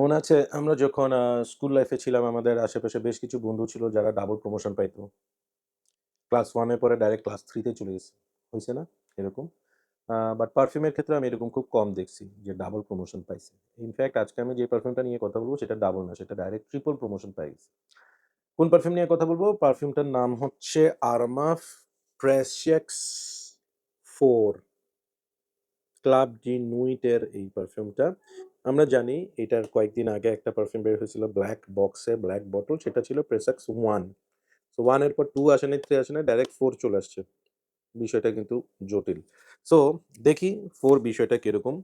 মনে আছে আমরা যখন স্কুল লাইফে ছিলাম আমাদের আশেপাশে বেশ কিছু বন্ধু ছিল যারা ডাবল প্রমোশন পাইতো। ক্লাস 1 এর পরে ডাইরেক্ট ক্লাস থ্রিতে চলে গেছে। হয়েছে না? এরকম। বাট পারফিউমের ক্ষেত্রে আমি এরকম খুব কম দেখছি যে ডাবল প্রমোশন পাইছে। ইনফ্যাক্ট আজকে আমি যে পারফিউমটা নিয়ে কথা বলব সেটা ডাবল না, সেটা ডাইরেক্ট ট্রিপল প্রমোশন পাই গেছে। কোন পারফিউম নিয়ে কথা বলব পারফিউমটার নাম হচ্ছে আরমাফ প্রেসিয়াক্স 4 ক্লাব ডি নুইটের এই পারফিউমটা। আমরা জানি এটার কয়েকদিন আগে একটা পারফিউম বের হয়েছিল ব্ল্যাক বক্সে, ব্ল্যাক বটল সেটা ছিল প্রেসাক্স ওয়ান সো 1 এর পর টু আসে না থ্রি আসে না ডাইরেক্ট ফোর চলে আসছে। বিষয়টা কিন্তু জটিল। সো দেখি ফোর বিষয়টা কীরকম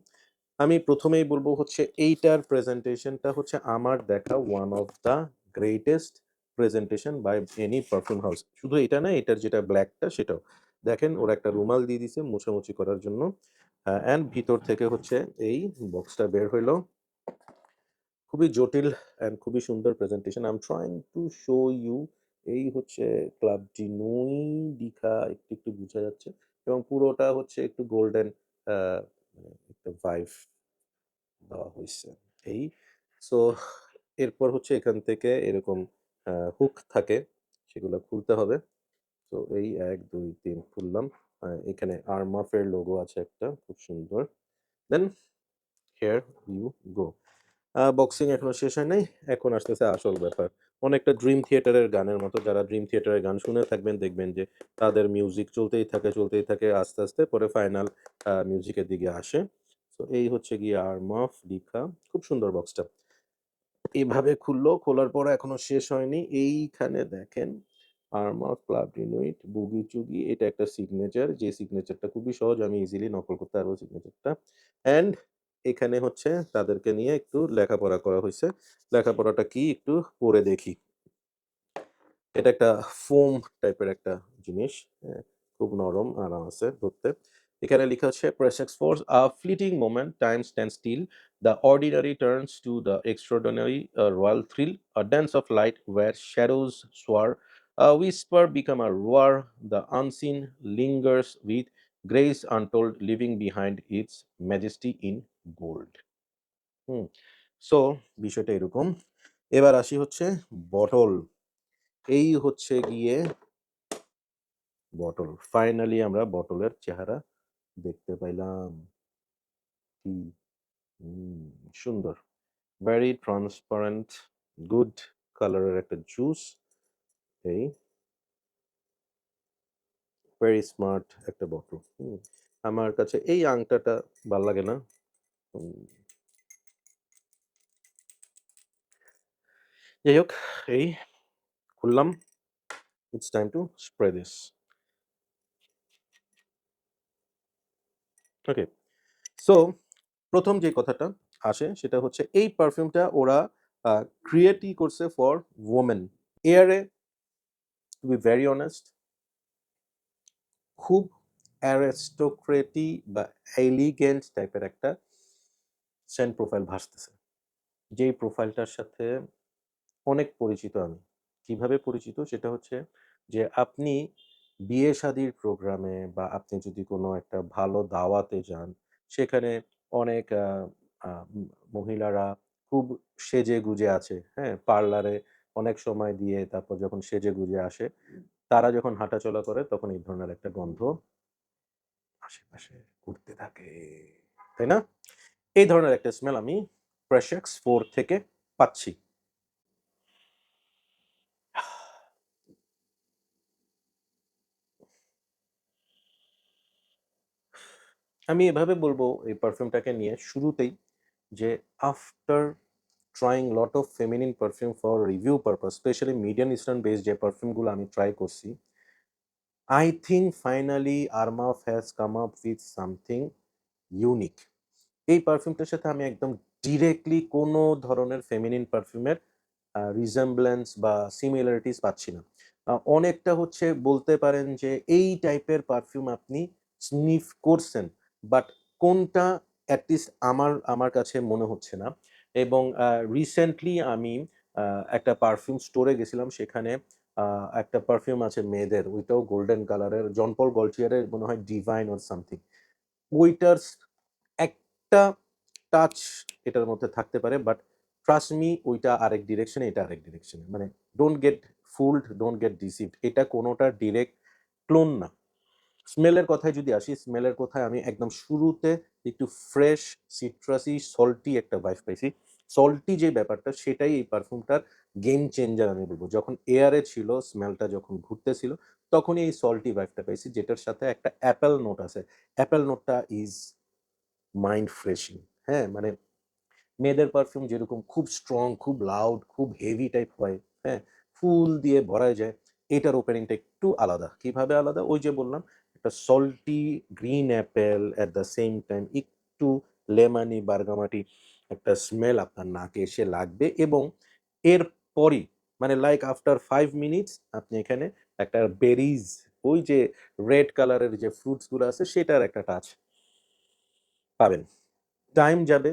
আমি প্রথমেই বলব হচ্ছে এইটার প্রেজেন্টেশনটা হচ্ছে আমার দেখা one of the greatest presentation by any perfume house. শুধু এটা না, এটার যেটা ব্লাকটা সেটাও। দেখেন ওরা একটা রুমাল দিয়ে দিছে মোছামুছি করার জন্য। অ্যান্ড ভিতর থেকে হচ্ছে এই বক্সটা বের হইল। খুবই জটিল অ্যান্ড খুবই সুন্দর presentation. I am trying to show you এই হচ্ছে ক্লাব ডি নুই লিখা একটু, একটু বোঝা যাচ্ছে এবং পুরোটা হচ্ছে একটু গোল্ডেন মানে একটা ভাইব দেওয়া হয়েছে এই। সো এরপর হচ্ছে এখান থেকে এরকম হুক থাকে সেগুলা খুলতে হবে। তো এই ১, ২, ৩ খুললাম। এখানে আরমাফের লোগো আছে একটা খুব সুন্দর। Then here you go. Boxing এখনও শেষ হয় নাই। এখন আসতেছে আসল ব্যাপার। অনেকটা ড্রিম থিয়েটারের গানের মতো যারা ড্রিম থিয়েটারের গান শুনে থাকবেন দেখবেন যে তাদের মিউজিক চলতেই থাকে, চলতেই থাকে আস্তে, আস্তে পরে ফাইনাল মিউজিকের দিকে আসে। সো এই হচ্ছে গিয়ে আরমাফ লিখা। খুব সুন্দর বক্সটা। এভাবে খুললো, খোলার পর এখনও শেষ হয়নি। এইখানে দেখেন আরমাফ ক্লাব ডি নুইট, বুগি চুগি এটা একটা সিগনেচার যে সিগনেচারটা খুবই সহজ আমি ইজিলি নকল করতে পারব সিগনেচারটা। অ্যান্ড এখানে হচ্ছে তাদেরকে নিয়ে একটু লেখাপড়া করা হয়েছে লেখাপড়াটা কি একটু পড়ে দেখি। এটা একটা ফোম টাইপের একটা জিনিস। হ্যাঁ? খুব নরম, আরাম আছে ধরতে। এখানে লিখা হচ্ছে প্রেসেক্স force a fleeting moment time stand still the ordinary turns to the extraordinary a royal thrill a dance of light where shadows swear a whisper become a roar the unseen lingers with grace untold, leaving behind its majesty in gold hmm. So বিষয়টা এরকম। এবার আসি হচ্ছে bottle. এই হচ্ছে গিয়ে bottle. Finally আমরা বটলের চেহারা দেখতে পাইলাম। কি? সুন্দর। ভেরি ট্রান্সপারেন্ট গুড কালারের একটা জুস। এই। ভেরি স্মার্ট একটা বটল। আমার কাছে এই আংটাটা ভালো লাগে না। যাই হোক, এই খুললাম। It's time to spray this. Okay. So ১ম যে কথাটা আসে সেটা হচ্ছে এই পারফিউমটা ওরা ক্রিয়েটই করছে ফর ওমেন। এয়ারে টু বি ভেরি অনেস্ট খুব অ্যারেস্টোক্রেটি বা এলিগেন্ট টাইপের একটা সেন্ট প্রোফাইল ভাসতেছে। যেই প্রোফাইলটার সাথে অনেক পরিচিত আমি। কীভাবে পরিচিত? সেটা হচ্ছে যে আপনি বিয়ে-শাদির প্রোগ্রামে বা আপনি যদি কোনো একটা ভালো দাওয়াতে যান, সেখানে অনেক মহিলারা খুব সেজে-গুজে আছে, হ্যাঁ? পার্লারে অনেক সময় দিয়ে তারপর যখন সেজে-গুজে আসে, তারা যখন হাঁটাচলা করে তখন এই ধরনের একটা গন্ধ আশেপাশে উঠতে থাকে। তাই না? এই ধরনের একটা স্মেল আমি প্রেশেক্স ফোর থেকে পাচ্ছি। আমি এভাবে বলব এই পারফিউমটাকে নিয়ে শুরুতেই যে after trying lot of feminine perfume for review purpose specially medium eastern based যে পারফিউমগুলো আমি ট্রাই করছি, I think finally Armaf has come up with something unique এই পারফিউমটার সাথে আমি একদম ডিরেক্টলি কোনো ধরনের ফেমিনিন পারফিউমের রিজেম্বলেন্স বা সিমিলারিটিস পাচ্ছি না। অনেকটা হচ্ছে বলতে পারেন যে এই টাইপের পারফিউম আপনি স্নিফ করছেন। বাট কোনটা এট লিস্ট আমার আমার কাছে মনে হচ্ছে না। এবং রিসেন্টলি আমি একটা পারফিউম স্টোরে গেছিলাম সেখানে একটা পারফিউম আছে মেয়েদের, ওইটাও গোল্ডেন কালারের জন পল গল্টিয়ারের মনে হয় ডিভাইন অর সামথিং। ওইটার একটা টাচ এটার মধ্যে থাকতে পারে বাট ট্রাস্ট মি ওইটা আরেক ডিরেকশনে এটা আরেক ডিরেকশনে মানে don't get fooled don't get deceived এটা কোনোটা ডিরেক্ট ক্লোন না স্মেলের কথায় যদি আসি, স্মেলের কথায় আমি একদম শুরুতে একটু ফ্রেশ সিট্রাসি সল্টি একটা ভাইব পাইছি। সল্টি যে ব্যাপারটা, সেটাই এই পারফিউমটার গেম চেঞ্জার আমি বলব। যখন এয়ারে ছিল স্মেলটা যখন ঘুরতেছিল, তখনই এই সল্টি ভাইবটা পাইছি, যেটার সাথে একটা অ্যাপেল নোট আছে। অ্যাপেল নোটটা ইজ মাইন্ড ফ্রেশিং হ্যাঁ? মানে মেয়েদের পারফিউম যেরকম খুব স্ট্রং খুব লাউড খুব হেভি টাইপ হয় হ্যাঁ? ফুল দিয়ে ভরায় যায়, এটার ওপেনিংটা একটু আলাদা। কীভাবে আলাদা? ওই যে বললাম একটা salty green apple at the same time একটু লেমানি বার্গামাটি একটা স্মেল আপনার নাকে এসে লাগবে এবং এরপরই মানে লাইক আফটার ফাইভ মিনিটস আপনি এখানে একটা বেরিজ ওই যে রেড কালারের যে ফ্রুটসগুলো আছে সেটার একটা টাচ পাবেন। টাইম যাবে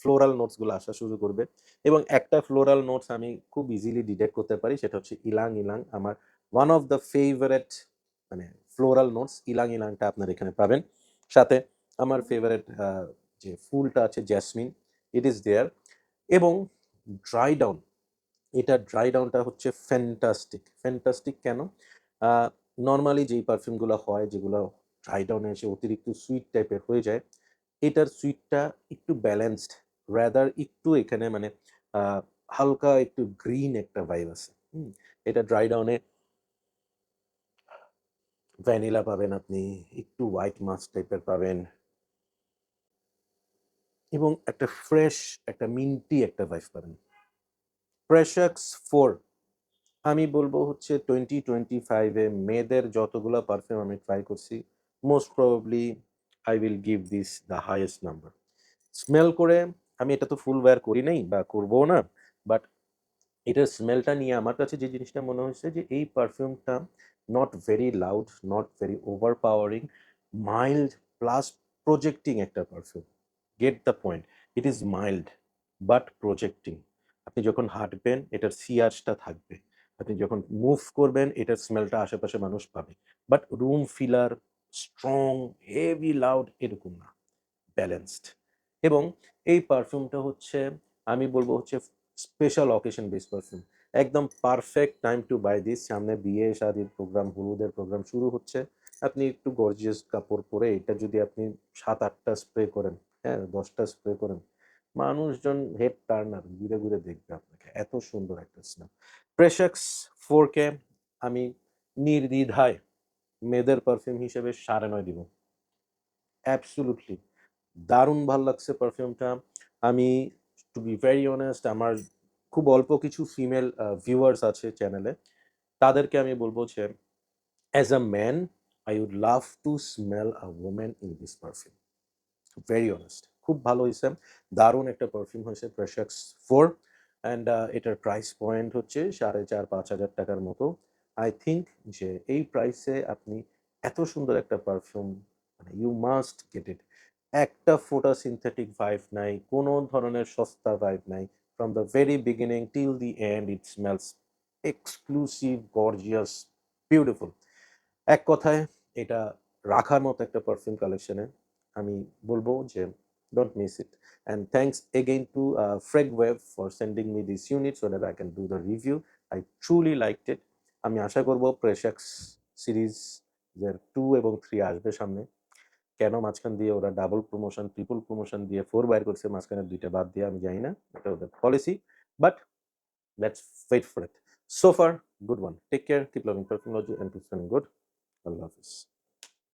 ফ্লোরাল নোটসগুলো আসা শুরু করবে এবং একটা ফ্লোরাল নোটস আমি খুব ইজিলি ডিটেক্ট করতে পারি, সেটা হচ্ছে ইলাং ইলাং, আমার ওয়ান অফ দ্য ফেভারেট মানে ফ্লোরাল নোটস ইলাং ইলাংটা আপনার এখানে পাবেন সাথে আমার ফেভারেট যে ফুলটা আছে জ্যাসমিন ইট ইজ দেয়ার এবং ড্রাই ডাউন এটা ড্রাই ডাউনটা হচ্ছে ফ্যান্টাস্টিক ফ্যান্টাস্টিক কেন? নর্মালি যেই পারফিউমগুলো হয় যেগুলো ড্রাই ডাউনে এসে অতিরিক্ত সুইট টাইপের হয়ে যায় এটার সুইটটা একটু ব্যালেন্সড রাদার একটু এখানে মানে হালকা একটু গ্রিন একটা ভাইব আছে। হুম এটা ড্রাই ডাউনে ভ্যানিলা পাবেন আপনি, একটু হোয়াইট মাস্ক টাইপের পাবেন। এবং একটা ফ্রেশ একটা মিন্টি একটা ভাইব পাবেন। প্রেশাক্স ফোর আমি বলব হচ্ছে টোয়েন্টি টোয়েন্টি ফাইভে মেয়েদের যতগুলো পারফিউম আমি ট্রাই করছি most probably I will give this the highest number smell করে, আমি এটা তো ফুল ওয়্যার করি নাই বা করব না বাট এটার স্মেলটা নিয়ে আমার কাছে যে জিনিসটা মনে হয়েছে যে এই পারফিউমটা not very loud not very overpowering mild plus projecting একটা perfume get the point it is mild but projecting আপনি যখন হাঁটবেন, এটার সিয়ার্সটা থাকবে। আপনি যখন মুভ করবেন, এটার স্মেলটা আশেপাশে মানুষ পাবে। But room filler strong heavy loud এরকম না। ব্যালেন্সড এবং এই পারফিউমটা হচ্ছে, আমি বলব হচ্ছে স্পেশাল অকেশন বেস পারফিউম একদম perfect time to buy this সামনে বিয়ে, শাদির প্রোগ্রাম হলুদের প্রোগ্রাম শুরু হচ্ছে। আপনি একটু গর্জিয়াস কাপড় পরে এটা যদি আপনি সাত আটটা স্প্রে করেন হ্যাঁ দশটা স্প্রে করেন, মানুষজন হেড টার্নার ঘুরে ঘুরে দেখবে আপনাকে। এত সুন্দর একটা স্মেল প্রেশাক্স ফোর কে আমি নির্দ্বিধায় মেয়েদের পারফিউম হিসেবে সাড়ে নয় দিব। অ্যাবসুলুটলি দারুণ ভালো লাগছে পারফিউমটা আমি টু বি ভেরি অনেস্ট আমার খুব অল্প কিছু ফিমেল ভিউয়ার্স আছে চ্যানেলে তাদেরকে আমি বলব যে as a man I would love to smell a women in this perfume very honest খুব ভালো হয়েছে। দারুণ একটা পারফিউম হয়েছে প্রেশাক্স ফোর অ্যান্ড এটার প্রাইস পয়েন্ট হচ্ছে সাড়ে চার, পাঁচ হাজার টাকার মতো। আই থিঙ্ক যে, এই প্রাইসে আপনি এত সুন্দর একটা পারফিউম মানে ইউ মাস্ট গেট ইট একটা ফোটা সিনথেটিক ভাইব নাই, কোনো ধরনের সস্তা ভাইব নাই। from the very beginning till the end it smells exclusive gorgeous beautiful এক কথায় এটা রাখার মতো একটা পারফিউম কালেকশনে আমি বলবো যে don't miss it and thanks again to uh, Fred Web for sending me this unit so that I can do the review I truly liked it আমি আশা করব প্রেশাক্স সিরিজ এর টু এবং থ্রি আসবে সামনে কেন মাঝখান দিয়ে ওরা ডাবল প্রমোশন ট্রিপল প্রমোশন দিয়ে ফোর বাইর করছে মাঝখানে দুইটা বাদ দিয়ে আমি জানি না, এটা ওদের policy but let's wait for it so far good one take care keep loving technology and keep good Allah Hafiz.